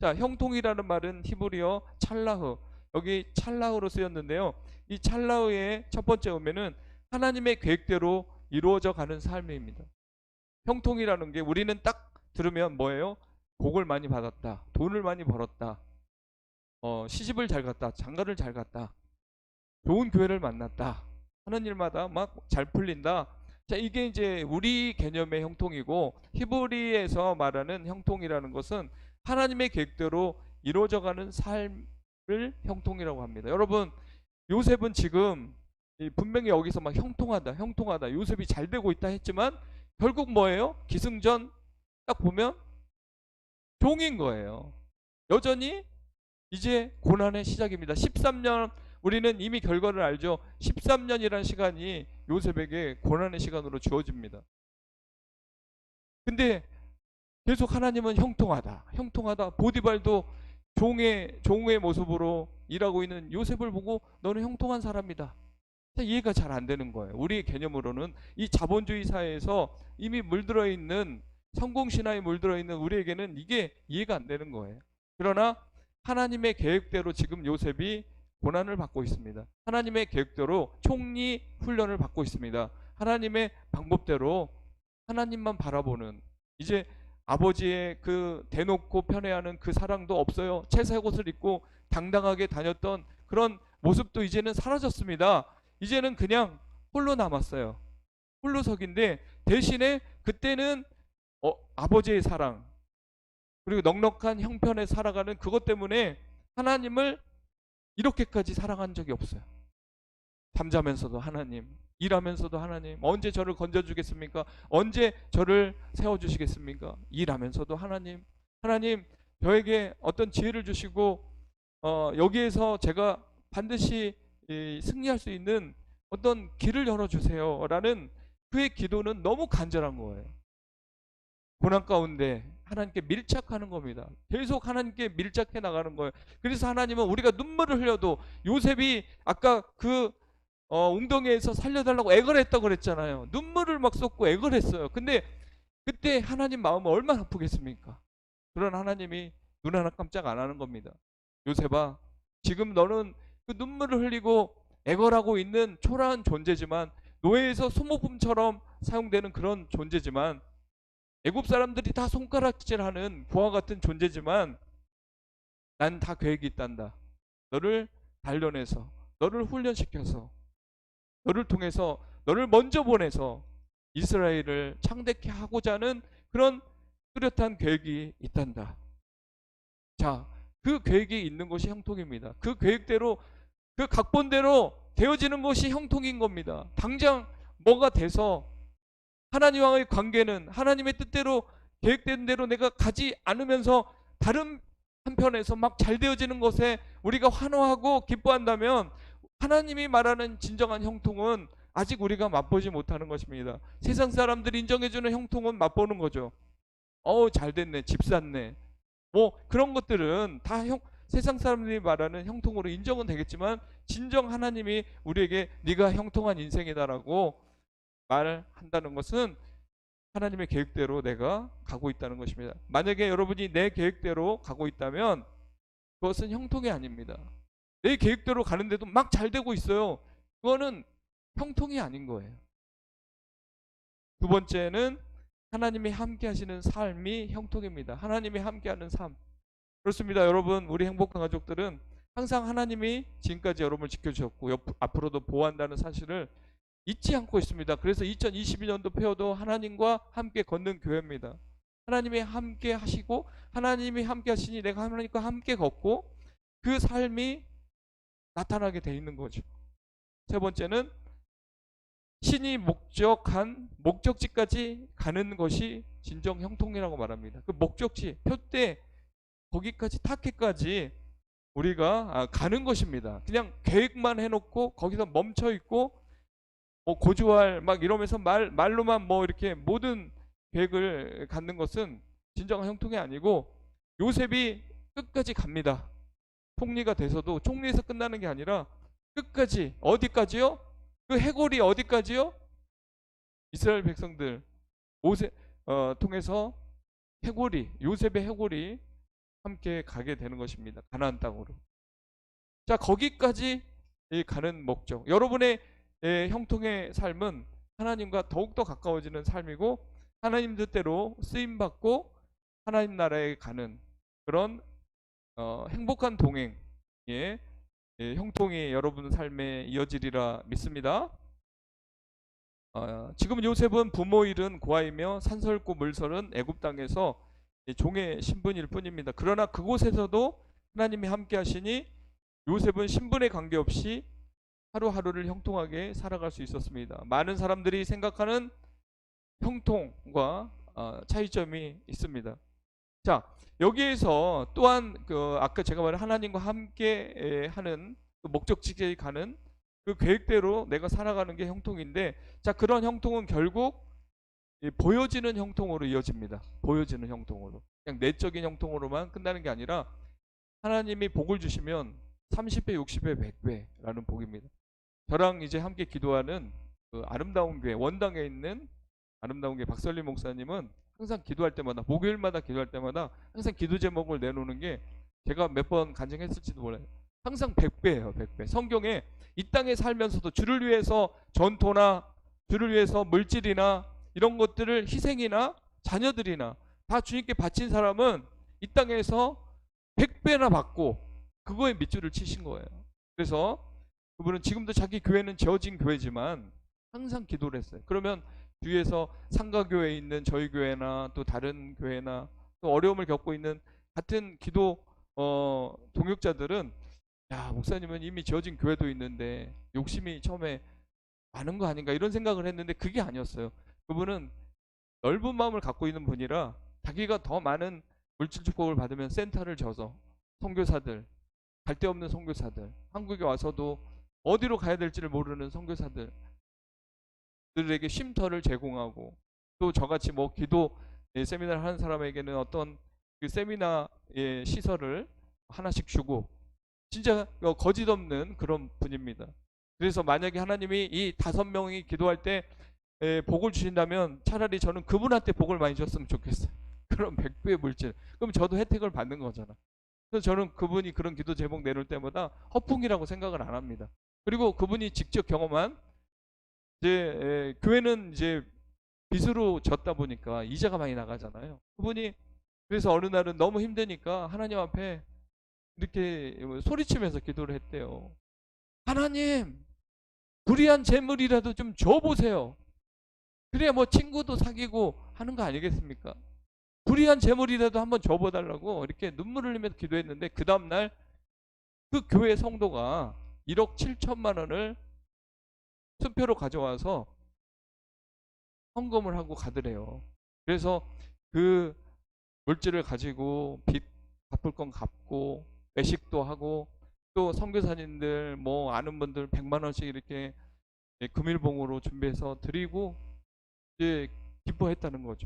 자, 형통이라는 말은 히브리어 찰라흐. 여기 찰라흐로 쓰였는데요. 이 찰라흐의 첫 번째 의미는 하나님의 계획대로 이루어져 가는 삶입니다. 형통이라는 게 우리는 딱 들으면 뭐예요? 복을 많이 받았다. 돈을 많이 벌었다. 어, 시집을 잘 갔다. 장가를 잘 갔다. 좋은 교회를 만났다. 하는 일마다 막 잘 풀린다. 자, 이게 이제 우리 개념의 형통이고 히브리에서 말하는 형통이라는 것은 하나님의 계획대로 이루어져 가는 삶을 형통이라고 합니다. 여러분, 요셉은 지금 이 분명히 여기서 막 형통하다, 형통하다, 요셉이 잘 되고 있다 했지만 결국 뭐예요? 기승전 딱 보면 종인 거예요. 여전히 이제 고난의 시작입니다. 13년 우리는 이미 결과를 알죠. 13년이라는 시간이 요셉에게 고난의 시간으로 주어집니다. 근데 계속 하나님은 형통하다, 형통하다. 보디발도 종의 종의 모습으로 일하고 있는 요셉을 보고 너는 형통한 사람이다. 자, 이해가 잘 안 되는 거예요. 우리의 개념으로는 이 자본주의 사회에서 이미 물들어 있는 성공 신화에 물들어 있는 우리에게는 이게 이해가 안 되는 거예요. 그러나 하나님의 계획대로 지금 요셉이 고난을 받고 있습니다. 하나님의 계획대로 총리 훈련을 받고 있습니다. 하나님의 방법대로 하나님만 바라보는 이제 아버지의 그 대놓고 편애하는 그 사랑도 없어요. 채색 옷을 입고 당당하게 다녔던 그런 모습도 이제는 사라졌습니다. 이제는 그냥 홀로 남았어요. 홀로석인데 대신에 그때는 어, 아버지의 사랑 그리고 넉넉한 형편에 살아가는 그것 때문에 하나님을 이렇게까지 사랑한 적이 없어요. 잠자면서도 하나님, 일하면서도 하나님, 언제 저를 건져주겠습니까? 언제 저를 세워주시겠습니까? 일하면서도 하나님, 하나님, 저에게 어떤 지혜를 주시고, 어, 여기에서 제가 반드시 이, 승리할 수 있는 어떤 길을 열어주세요. 라는 그의 기도는 너무 간절한 거예요. 고난 가운데 하나님께 밀착하는 겁니다. 계속 하나님께 밀착해 나가는 거예요. 그래서 하나님은 우리가 눈물을 흘려도 요셉이 아까 그 어, 웅덩이에서 살려달라고 애걸 했다고 그랬잖아요. 눈물을 막 쏟고 애걸 했어요. 근데 그때 하나님 마음은 얼마나 아프겠습니까? 그런 하나님이 눈 하나 깜짝 안 하는 겁니다. 요셉아, 지금 너는 그 눈물을 흘리고 애걸하고 있는 초라한 존재지만 노예에서 소모품처럼 사용되는 그런 존재지만 애굽 사람들이 다 손가락질하는 부하 같은 존재지만 난 다 계획이 있단다. 너를 단련해서 너를 훈련시켜서 너를 통해서 너를 먼저 보내서 이스라엘을 창대케 하고자 하는 그런 뚜렷한 계획이 있단다. 자, 그 계획이 있는 것이 형통입니다. 그 계획대로 그 각본대로 되어지는 것이 형통인 겁니다. 당장 뭐가 돼서 하나님과의 관계는 하나님의 뜻대로 계획된 대로 내가 가지 않으면서 다른 한편에서 막 잘 되어지는 것에 우리가 환호하고 기뻐한다면 하나님이 말하는 진정한 형통은 아직 우리가 맛보지 못하는 것입니다. 세상 사람들이 인정해주는 형통은 맛보는 거죠. 어우 잘 됐네 집 샀네 뭐 그런 것들은 다 형, 세상 사람들이 말하는 형통으로 인정은 되겠지만 진정 하나님이 우리에게 네가 형통한 인생이다라고 말한다는 것은 하나님의 계획대로 내가 가고 있다는 것입니다. 만약에 여러분이 내 계획대로 가고 있다면 그것은 형통이 아닙니다. 내 계획대로 가는데도 막 잘 되고 있어요. 그거는 형통이 아닌 거예요. 두 번째는 하나님이 함께 하시는 삶이 형통입니다. 하나님이 함께 하는 삶. 그렇습니다. 여러분, 우리 행복한 가족들은 항상 하나님이 지금까지 여러분을 지켜주셨고 옆- 앞으로도 보호한다는 사실을 잊지 않고 있습니다. 그래서 2022년도 표어도 하나님과 함께 걷는 교회입니다. 하나님이 함께 하시고 하나님이 함께 하시니 내가 하나님과 함께 걷고 그 삶이 나타나게 돼 있는 거죠. 세 번째는 신이 목적한 목적지까지 가는 것이 진정 형통이라고 말합니다. 그 목적지, 표대 거기까지 타켓까지 우리가 아, 가는 것입니다. 그냥 계획만 해놓고 거기서 멈춰 있고 뭐 고주할 막 이러면서 말 말로만 뭐 이렇게 모든 계획을 갖는 것은 진정한 형통이 아니고 요셉이 끝까지 갑니다. 총리가 돼서도 총리에서 끝나는 게 아니라 끝까지 어디까지요? 그 해골이 어디까지요? 이스라엘 백성들 모세 어, 통해서 해골이 요셉의 해골이 함께 가게 되는 것입니다. 가나안 땅으로. 자, 거기까지 이 가는 목적. 여러분의 예, 형통의 삶은 하나님과 더욱더 가까워지는 삶이고 하나님 뜻대로 쓰임 받고 하나님 나라에 가는 그런 어, 행복한 동행의 예, 형통이 여러분 삶에 이어지리라 믿습니다. 어, 지금 요셉은 부모 일은 고아이며 산설고 물설은 애굽 땅에서 종의 신분일 뿐입니다. 그러나 그곳에서도 하나님이 함께 하시니 요셉은 신분에 관계없이 하루하루를 형통하게 살아갈 수 있었습니다. 많은 사람들이 생각하는 형통과 어, 차이점이 있습니다. 자, 여기에서 또한 그 아까 제가 말한 하나님과 함께 에, 하는 그 목적지에 가는 그 계획대로 내가 살아가는 게 형통인데 자, 그런 형통은 결국 이 보여지는 형통으로 이어집니다. 보여지는 형통으로. 그냥 내적인 형통으로만 끝나는 게 아니라 하나님이 복을 주시면 30배, 60배, 100배라는 복입니다. 저랑 이제 함께 기도하는 그 아름다운 교회 원당에 있는 아름다운 교회 박설리 목사님은 항상 기도할 때마다 목요일마다 기도할 때마다 항상 기도 제목을 내놓는 게 제가 몇 번 간증했을지도 몰라요. 항상 100배예요, 100배. 성경에 이 땅에 살면서도 주를 위해서 전토나 주를 위해서 물질이나 이런 것들을 희생이나 자녀들이나 다 주님께 바친 사람은 이 땅에서 100배나 받고 그거에 밑줄을 치신 거예요. 그래서 그분은 지금도 자기 교회는 지어진 교회지만 항상 기도를 했어요. 그러면 뒤에서 상가교회에 있는 저희 교회나 또 다른 교회나 또 어려움을 겪고 있는 같은 기도 어, 동역자들은 야 목사님은 이미 지어진 교회도 있는데 욕심이 처음에 많은 거 아닌가 이런 생각을 했는데 그게 아니었어요. 그분은 넓은 마음을 갖고 있는 분이라 자기가 더 많은 물질 축복을 받으면 센터를 져서 선교사들 갈데 없는 선교사들 한국에 와서도 어디로 가야 될지를 모르는 선교사들 들에게 쉼터를 제공하고 또 저같이 뭐 기도 예, 세미나를 하는 사람에게는 어떤 그 세미나의 시설을 하나씩 주고 진짜 어, 거짓 없는 그런 분입니다. 그래서 만약에 하나님이 이 다섯 명이 기도할 때 에, 복을 주신다면 차라리 저는 그분한테 복을 많이 줬으면 좋겠어요. 그런 백배의 물질. 그럼 저도 혜택을 받는 거잖아. 그래서 저는 그분이 그런 기도 제목 내놓을 때마다 허풍이라고 생각을 안 합니다. 그리고 그분이 직접 경험한 이제 에, 교회는 이제 빚으로 졌다 보니까 이자가 많이 나가잖아요. 그분이 그래서 어느 날은 너무 힘드니까 하나님 앞에 이렇게 소리치면서 기도를 했대요. 하나님, 불의한 재물이라도 좀 줘보세요. 그래야 뭐 친구도 사귀고 하는 거 아니겠습니까? 불의한 재물이라도 한번 줘봐달라고 이렇게 눈물을 흘리면서 기도했는데 그 다음날 그 교회 성도가 1억 7천만 원을 수표로 가져와서 헌금을 하고 가더래요. 그래서 그 물질을 가지고 빚 갚을 건 갚고 외식도 하고 또 선교사님들 뭐 아는 분들 100만 원씩 이렇게 금일봉으로 준비해서 드리고 이제 기뻐했다는 거죠.